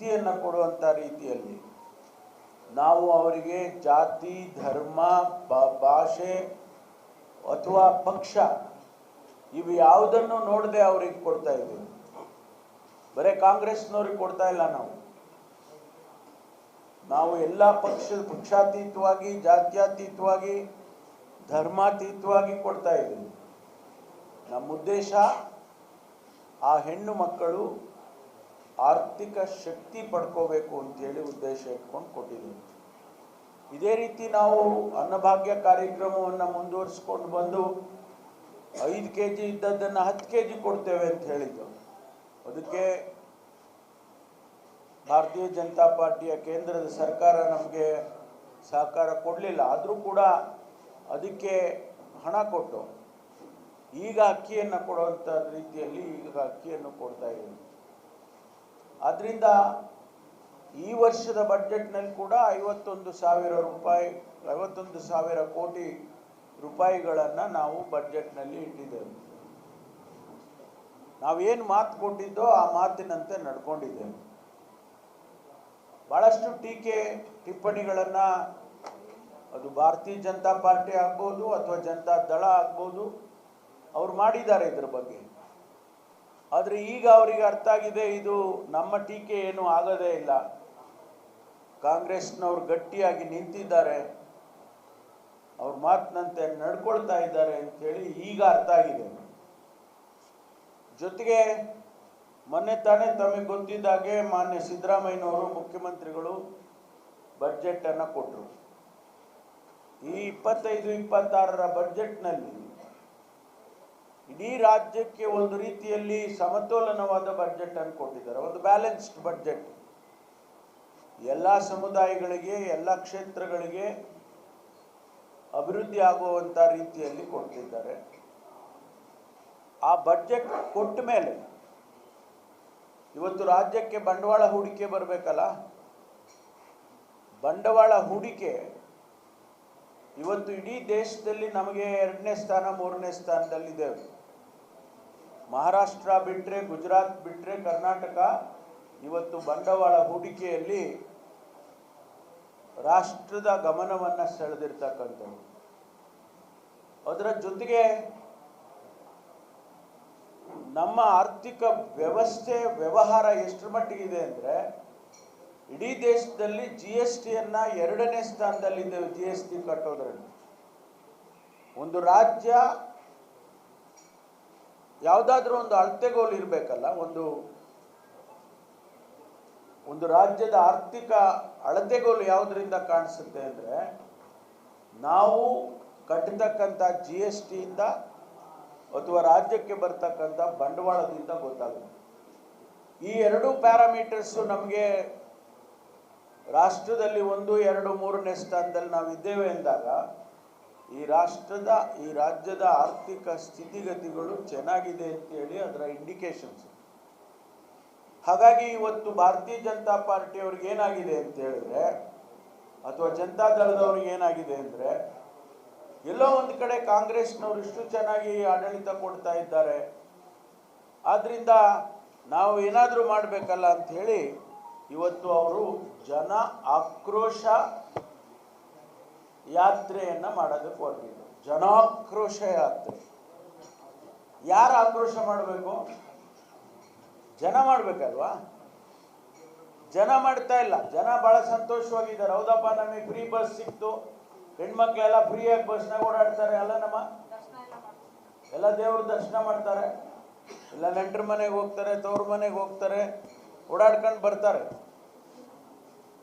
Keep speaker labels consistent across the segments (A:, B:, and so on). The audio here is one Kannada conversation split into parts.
A: ಶಕ್ತಿಯನ್ನು ಕೊಡುವಂಥ ರೀತಿಯಲ್ಲಿ ನಾವು ಅವರಿಗೆ ಜಾತಿ, ಧರ್ಮ ಭಾಷೆ ಅಥವಾ ಪಕ್ಷ ಇವು ಯಾವುದನ್ನು ನೋಡದೆ ಅವರಿಗೆ ಕೊಡ್ತಾ ಇದ್ದೀವಿ. ಬರೀ ಕಾಂಗ್ರೆಸ್ನವ್ರಿಗೆ ಕೊಡ್ತಾ ಇಲ್ಲ ನಾವು. ನಾವು ಎಲ್ಲ ಪಕ್ಷ, ಪಕ್ಷಾತೀತವಾಗಿ, ಜಾತ್ಯಾತೀತವಾಗಿ, ಧರ್ಮಾತೀತವಾಗಿ ಕೊಡ್ತಾ ಇದ್ದೀವಿ. ನಮ್ಮ ಉದ್ದೇಶ ಆ ಹೆಣ್ಣು ಮಕ್ಕಳು ಆರ್ಥಿಕ ಶಕ್ತಿ ಪಡ್ಕೋಬೇಕು ಅಂತೇಳಿ ಉದ್ದೇಶ ಇಟ್ಕೊಂಡು ಕೊಟ್ಟಿದ್ದೀವಿ ಇದೇ ರೀತಿ ನಾವು ಅನ್ನಭಾಗ್ಯ ಕಾರ್ಯಕ್ರಮವನ್ನು ಮುಂದುವರಿಸ್ಕೊಂಡು ಬಂದು ಐದು ಕೆ ಜಿ ಇದ್ದದ್ದನ್ನು ಹತ್ತು ಕೆ ಜಿ ಕೊಡ್ತೇವೆ ಅಂತ ಹೇಳಿದ್ದು. ಅದಕ್ಕೆ ಭಾರತೀಯ ಜನತಾ ಪಾರ್ಟಿಯ ಕೇಂದ್ರದ ಸರ್ಕಾರ ನಮಗೆ ಸಹಕಾರ ಕೊಡಲಿಲ್ಲ. ಆದರೂ ಕೂಡ ಅದಕ್ಕೆ ಹಣ ಕೊಟ್ಟು ಈಗ ಅಕ್ಕಿಯನ್ನು ಕೊಡುವಂಥ ರೀತಿಯಲ್ಲಿ ಈಗ ಅಕ್ಕಿಯನ್ನು ಕೊಡ್ತಾ ಇದ್ದೀವಿ ಆದ್ದರಿಂದ ಈ ವರ್ಷದ ಬಜೆಟ್ನಲ್ಲಿ ಕೂಡ ಐವತ್ತೊಂದು ಸಾವಿರ ರೂಪಾಯಿ, ಐವತ್ತೊಂದು ಸಾವಿರ ಕೋಟಿ ರೂಪಾಯಿಗಳನ್ನು ನಾವು ಬಜೆಟ್ನಲ್ಲಿ ಇಟ್ಟಿದ್ದೇವೆ. ನಾವೇನು ಮಾತು ಕೊಟ್ಟಿದ್ದೋ ಆ ಮಾತಿನಂತೆ ನಡ್ಕೊಂಡಿದ್ದೇವೆ. ಭಾಳಷ್ಟು ಟೀಕೆ ಟಿಪ್ಪಣಿಗಳನ್ನು ಅದು ಭಾರತೀಯ ಜನತಾ ಪಾರ್ಟಿ ಆಗ್ಬೋದು ಅಥವಾ ಜನತಾ ದಳ ಆಗ್ಬೋದು, ಅವ್ರು ಮಾಡಿದ್ದಾರೆ ಇದ್ರ ಬಗ್ಗೆ. ಆದರೆ ಈಗ ಅವರಿಗೆ ಅರ್ಥ ಆಗಿದೆ, ಇದು ನಮ್ಮ ಟೀಕೆ ಏನು ಆಗೋದೇ ಇಲ್ಲ. ಕಾಂಗ್ರೆಸ್ನವ್ರು ಗಟ್ಟಿಯಾಗಿ ನಿಂತಿದ್ದಾರೆ. ಅವ್ರ ಮಾತಿನಂತೆ ನಡ್ಕೊಳ್ತಾ ಇದ್ದಾರೆ ಅಂತೇಳಿ ಈಗ ಅರ್ಥ ಆಗಿದೆ. ಜೊತೆಗೆ ಮೊನ್ನೆ ತಾನೇ ತಮಗೆ ಗೊತ್ತಿದ್ದಾಗೆ ಮಾನ್ಯ ಸಿದ್ದರಾಮಯ್ಯನವರು ಮುಖ್ಯಮಂತ್ರಿಗಳು ಬಡ್ಜೆಟನ್ನು ಕೊಟ್ಟರು ಈ ಇಪ್ಪತ್ತೈದು, ಇಪ್ಪತ್ತಾರರ ಬಡ್ಜೆಟ್ನಲ್ಲಿ ಇಡೀ ರಾಜ್ಯಕ್ಕೆ ಒಂದು ರೀತಿಯಲ್ಲಿ ಸಮತೋಲನವಾದ ಬಜೆಟ್ ಅನ್ನು ಕೊಟ್ಟಿದ್ದಾರೆ. ಒಂದು ಬ್ಯಾಲೆನ್ಸ್ಡ್ ಬಜೆಟ್ ಎಲ್ಲ ಸಮುದಾಯಗಳಿಗೆ, ಎಲ್ಲ ಕ್ಷೇತ್ರಗಳಿಗೆ ಅಭಿವೃದ್ಧಿ ಆಗುವಂಥ ರೀತಿಯಲ್ಲಿ ಕೊಟ್ಟಿದ್ದಾರೆ ಆ ಬಜೆಟ್ ಕೊಟ್ಟ ಮೇಲೆ ಇವತ್ತು ರಾಜ್ಯಕ್ಕೆ ಬಂಡವಾಳ ಹೂಡಿಕೆ ಬರಬೇಕಲ್ಲ? ಬಂಡವಾಳ ಹೂಡಿಕೆ ಇವತ್ತು ಇಡೀ ದೇಶದಲ್ಲಿ ನಮಗೆ ಎರಡನೇ ಸ್ಥಾನ, ಮೂರನೇ ಸ್ಥಾನದಲ್ಲಿದ್ದೇವೆ ಮಹಾರಾಷ್ಟ್ರ ಬಿಟ್ಟರೆ ಗುಜರಾತ್ ಬಿಟ್ಟರೆ ಕರ್ನಾಟಕ, ಇವತ್ತು ಬಂಡವಾಳ ಹೂಡಿಕೆಯಲ್ಲಿ ರಾಷ್ಟ್ರದ ಗಮನವನ್ನು ಸೆಳೆದಿರ್ತಕ್ಕಂಥದ್ದು. ಅದರ ಜೊತೆಗೆ ನಮ್ಮ ಆರ್ಥಿಕ ವ್ಯವಸ್ಥೆ, ವ್ಯವಹಾರ ಎಷ್ಟರ ಮಟ್ಟಿಗಿದೆ ಅಂದರೆ, ಇಡೀ ದೇಶದಲ್ಲಿ ಜಿ ಎಸ್ ಟಿಯನ್ನು ಎರಡನೇ ಸ್ಥಾನದಲ್ಲಿದ್ದೇವೆ ಜಿ ಎಸ್ ಟಿ ಕಟ್ಟೋದ್ರಲ್ಲಿ. ಒಂದು ರಾಜ್ಯ ಯಾವುದಾದ್ರೂ ಒಂದು ಅಳತೆಗೋಲು ಇರಬೇಕಲ್ಲ, ಒಂದು ಒಂದು ರಾಜ್ಯದ ಆರ್ಥಿಕ ಅಳತೆಗೋಲು ಯಾವುದರಿಂದ ಕಾಣಿಸುತ್ತೆ ಅಂದರೆ, ನಾವು ಕಟ್ಟತಕ್ಕಂಥ ಜಿ ಎಸ್ ಟಿಯಿಂದ ಅಥವಾ ರಾಜ್ಯಕ್ಕೆ ಬರ್ತಕ್ಕಂಥ ಬಂಡವಾಳದಿಂದ ಗೊತ್ತಾಗುತ್ತೆ. ಈ ಎರಡು ಪ್ಯಾರಾಮೀಟರ್ಸು ನಮಗೆ ರಾಷ್ಟ್ರದಲ್ಲಿ ಒಂದು, ಎರಡು, ಮೂರನೇ ಸ್ಥಾನದಲ್ಲಿ ನಾವು ಇದ್ದೇವೆ ಎಂದಾಗ ರಾಷ್ಟ್ರದ, ಈ ರಾಜ್ಯದ ಆರ್ಥಿಕ ಸ್ಥಿತಿಗತಿಗಳು ಚೆನ್ನಾಗಿದೆ ಅಂತೇಳಿ ಅದರ ಇಂಡಿಕೇಶನ್ಸ್ ಹಾಗಾಗಿ ಇವತ್ತು ಭಾರತೀಯ ಜನತಾ ಪಾರ್ಟಿಯವ್ರಿಗೆ ಏನಾಗಿದೆ ಅಂತ ಹೇಳಿದ್ರೆ, ಅಥವಾ ಜನತಾ ದಳದವ್ರಿಗೆ ಏನಾಗಿದೆ ಅಂದರೆ, ಎಲ್ಲೋ ಒಂದು ಕಡೆ ಕಾಂಗ್ರೆಸ್ನವರು ಇಷ್ಟು ಚೆನ್ನಾಗಿ ಆಡಳಿತ ಕೊಡ್ತಾ ಇದ್ದಾರೆ. ಆದ್ರಿಂದ ನಾವು ಏನಾದರೂ ಮಾಡಬೇಕಲ್ಲ ಅಂತ ಹೇಳಿ ಇವತ್ತು ಅವರು ಜನ ಆಕ್ರೋಶ ಯಾತ್ರೆಯನ್ನ ಮಾಡೋದಕ್ಕೆ ಹೊರಟಿದ್ರು ಜನಾಕ್ರೋಶ ಯಾತ್ರೆ ಯಾರು ಆಕ್ರೋಶ ಮಾಡಬೇಕು? ಜನ ಮಾಡ್ಬೇಕಲ್ವಾ? ಜನ ಮಾಡ್ತಾ ಇಲ್ಲ. ಜನ ಬಹಳ ಸಂತೋಷವಾಗಿದ್ದಾರೆ. ಹೌದಪ್ಪ, ನಮಗೆ ಫ್ರೀ ಬಸ್ ಸಿಕ್ತು. ಹೆಣ್ಮಕ್ಳೆಲ್ಲ ಫ್ರೀಯಾಗಿ ಬಸ್ನಾಗ ಓಡಾಡ್ತಾರೆ. ಅಲ್ಲ ನಮ್ಮ? ಎಲ್ಲ ದೇವ್ರ ದರ್ಶನ ಮಾಡ್ತಾರೆ. ಇಲ್ಲ, ನೆಂಟ್ರ ಮನೆಗೆ ಹೋಗ್ತಾರೆ, ತವ್ರ ಮನೆಗೆ ಹೋಗ್ತಾರೆ. ಓಡಾಡ್ಕೊಂಡು ಬರ್ತಾರೆ.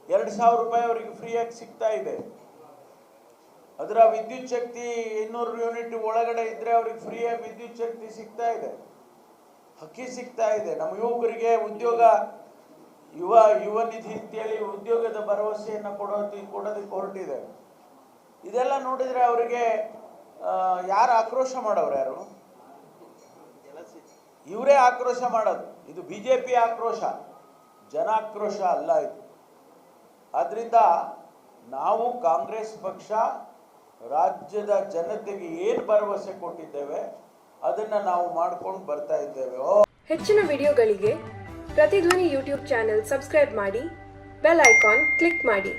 A: ಎರಡು ಸಾವಿರ ರೂಪಾಯಿ ಅವರಿಗೆ ಫ್ರೀಯಾಗಿ ಸಿಗ್ತಾ ಇದೆ. ಅದರ ವಿದ್ಯುತ್ ಶಕ್ತಿ ಇನ್ನೂರು ಯೂನಿಟ್ ಒಳಗಡೆ ಇದ್ರೆ ಅವ್ರಿಗೆ ಫ್ರೀಯಾಗಿ ವಿದ್ಯುತ್ ಶಕ್ತಿ ಸಿಗ್ತಾ ಇದೆ. ಹಕ್ಕಿ ಸಿಗ್ತಾ ಇದೆ. ನಮ್ಮ ಯುವಕರಿಗೆ ಉದ್ಯೋಗ, ಯುವ ಯುವ ನಿಧಿ ಅಂತೇಳಿ ಉದ್ಯೋಗದ ಭರವಸೆಯನ್ನು ಕೊಡೋದು, ಕೊಡೋದಕ್ಕೆ ಹೊರಟಿದೆ. ಇದೆಲ್ಲ ನೋಡಿದ್ರೆ ಅವರಿಗೆ ಯಾರು ಆಕ್ರೋಶ ಮಾಡೋರು ಯಾರು? ಇವರೇ ಆಕ್ರೋಶ ಮಾಡೋದು. ಇದು ಬಿ ಜೆ ಪಿ ಆಕ್ರೋಶ ಜನಾಕ್ರೋಶ ಅಲ್ಲ ಇದು. ಆದ್ರಿಂದ ನಾವು ಕಾಂಗ್ರೆಸ್ ಪಕ್ಷ ರಾಜ್ಯದ ಜನತೆಗೆ ಏನು ಭರವಸೆ ಕೊಟ್ಟಿದ್ದೇವೆ, ಅದನ್ನ ನಾವು ಮಾಡ್ಕೊಂಡು ಬರ್ತಾ ಇದ್ದೇವೆ.
B: ಹೆಚ್ಚಿನ ವಿಡಿಯೋಗಳಿಗೆ ಪ್ರತಿಧ್ವನಿ ಯೂಟ್ಯೂಬ್ ಚಾನೆಲ್ ಸಬ್ಸ್ಕ್ರೈಬ್ ಮಾಡಿ, ಬೆಲ್ ಐಕಾನ್ ಕ್ಲಿಕ್ ಮಾಡಿ.